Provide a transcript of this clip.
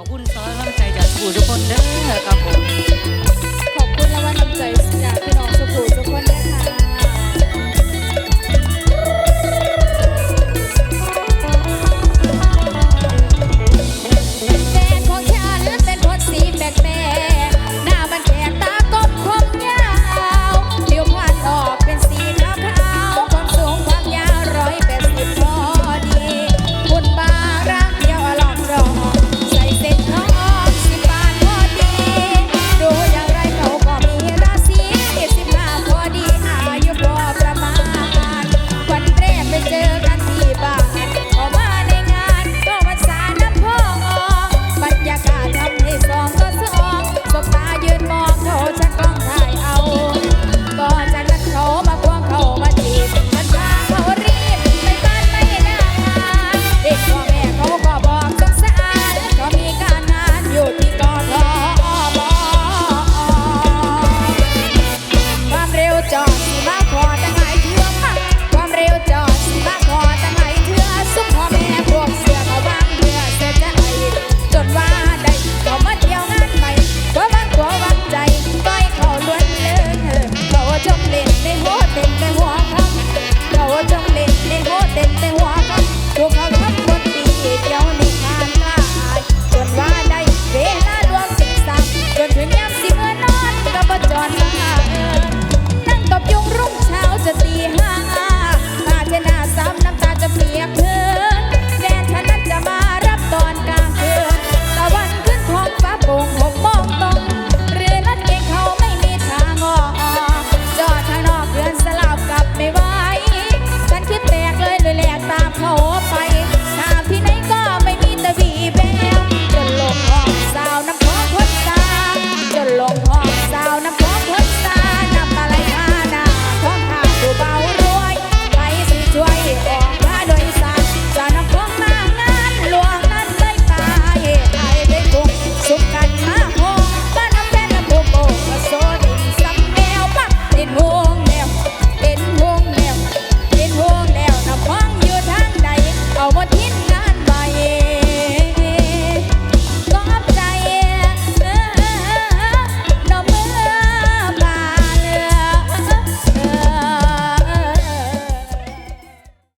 ขอบคุณสำหรับกำลังใจจากทุกทุกคนเด้อครับผม นั่งตบยุงรุ่งเช้าจะตีห้าป้าเจนซ้ำน้ำตาจะเปียกพื้นแดนฉันนั้นจะมารับตอนกลางคืนตะวันขึ้นท้องฟ้าโป่งหกโมงตรงเรือรถเก่งเขาไม่มีทางออจอดทางนอกเรือนสลับกับไม่ไวฉันคิดแตกเลยเลยแหลกตามเขา